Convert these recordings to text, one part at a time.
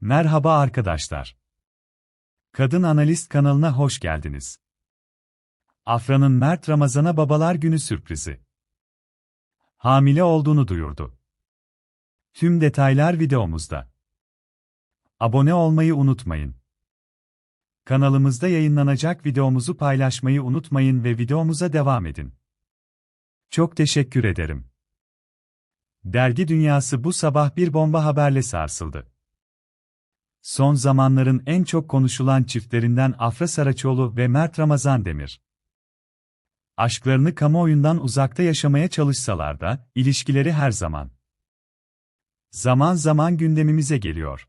Merhaba arkadaşlar. Kadın Analist kanalına hoş geldiniz. Afra'nın Mert Ramazan'a babalar günü sürprizi. Hamile olduğunu duyurdu. Tüm detaylar videomuzda. Abone olmayı unutmayın. Kanalımızda yayınlanacak videomuzu paylaşmayı unutmayın ve videomuza devam edin. Çok teşekkür ederim. Dergi dünyası bu sabah bir bomba haberle sarsıldı. Son zamanların en çok konuşulan çiftlerinden Afra Saraçoğlu ve Mert Ramazan Demir. Aşklarını kamuoyundan uzakta yaşamaya çalışsalar da, ilişkileri her zaman. Zaman zaman gündemimize geliyor.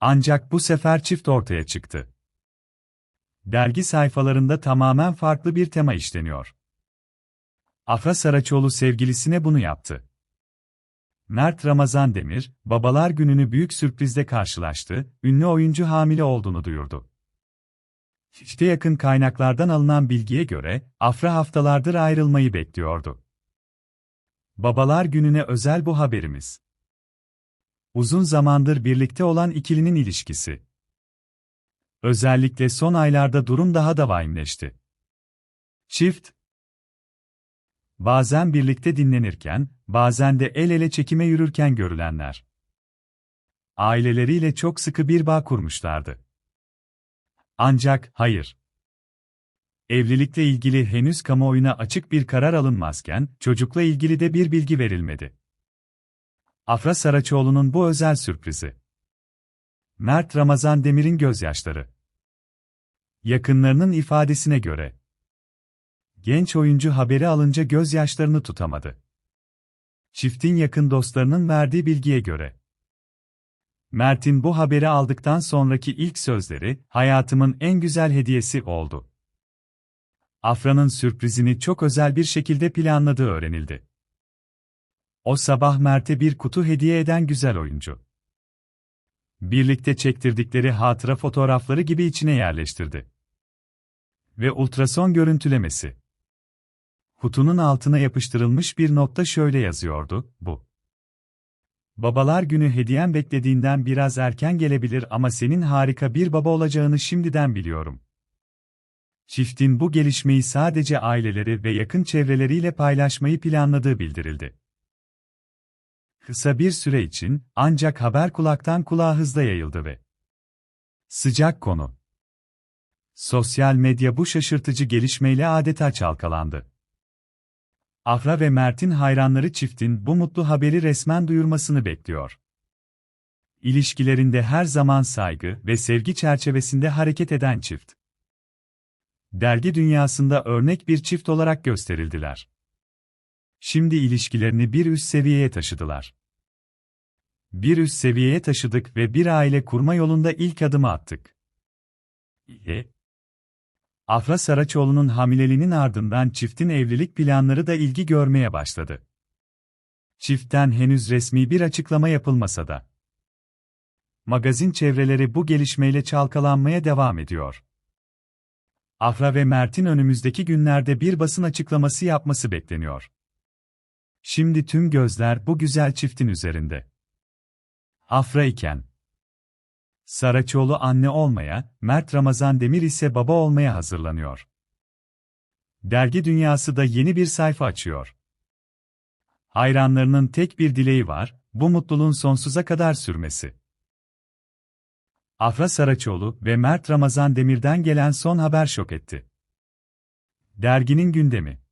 Ancak bu sefer çift ortaya çıktı. Dergi sayfalarında tamamen farklı bir tema işleniyor. Afra Saraçoğlu sevgilisine bunu yaptı. Mert Ramazan Demir, babalar gününü büyük sürprizle karşılaştı, ünlü oyuncu hamile olduğunu duyurdu. İşte yakın kaynaklardan alınan bilgiye göre, Afra haftalardır ayrılmayı bekliyordu. Babalar gününe özel bu haberimiz. Uzun zamandır birlikte olan ikilinin ilişkisi. Özellikle son aylarda durum daha da vahimleşti. Çift, bazen birlikte dinlenirken, bazen de el ele çekime yürürken görülenler. Aileleriyle çok sıkı bir bağ kurmuşlardı. Ancak, hayır. Evlilikle ilgili henüz kamuoyuna açık bir karar alınmazken, çocukla ilgili de bir bilgi verilmedi. Afra Saraçoğlu'nun bu özel sürprizi. Mert Ramazan Demir'in gözyaşları. Yakınlarının ifadesine göre, genç oyuncu haberi alınca gözyaşlarını tutamadı. Çiftin yakın dostlarının verdiği bilgiye göre. Mert'in bu haberi aldıktan sonraki ilk sözleri, hayatımın en güzel hediyesi oldu. Afra'nın sürprizini çok özel bir şekilde planladığı öğrenildi. O sabah Mert'e bir kutu hediye eden güzel oyuncu. Birlikte çektirdikleri hatıra fotoğrafları gibi içine yerleştirdi. Ve ultrason görüntülemesi. Kutunun altına yapıştırılmış bir notta şöyle yazıyordu, bu. Babalar günü hediyen beklediğinden biraz erken gelebilir ama senin harika bir baba olacağını şimdiden biliyorum. Çiftin bu gelişmeyi sadece aileleri ve yakın çevreleriyle paylaşmayı planladığı bildirildi. Kısa bir süre için, ancak haber kulaktan kulağa hızla yayıldı ve sıcak konu. Sosyal medya bu şaşırtıcı gelişmeyle adeta çalkalandı. Afra ve Mert'in hayranları çiftin bu mutlu haberi resmen duyurmasını bekliyor. İlişkilerinde her zaman saygı ve sevgi çerçevesinde hareket eden çift. Dergi dünyasında örnek bir çift olarak gösterildiler. Şimdi ilişkilerini bir üst seviyeye taşıdılar. Bir üst seviyeye taşıdık ve bir aile kurma yolunda ilk adımı attık. E, Afra Saraçoğlu'nun hamileliğinin ardından çiftin evlilik planları da ilgi görmeye başladı. Çiftten henüz resmi bir açıklama yapılmasa da. Magazin çevreleri bu gelişmeyle çalkalanmaya devam ediyor. Afra ve Mert'in önümüzdeki günlerde bir basın açıklaması yapması bekleniyor. Şimdi tüm gözler bu güzel çiftin üzerinde. Afra iken Saraçoğlu anne olmaya, Mert Ramazan Demir ise baba olmaya hazırlanıyor. Dergi dünyası da yeni bir sayfa açıyor. Hayranlarının tek bir dileği var, bu mutluluğun sonsuza kadar sürmesi. Afra Saraçoğlu ve Mert Ramazan Demir'den gelen son haber şok etti. Derginin gündemi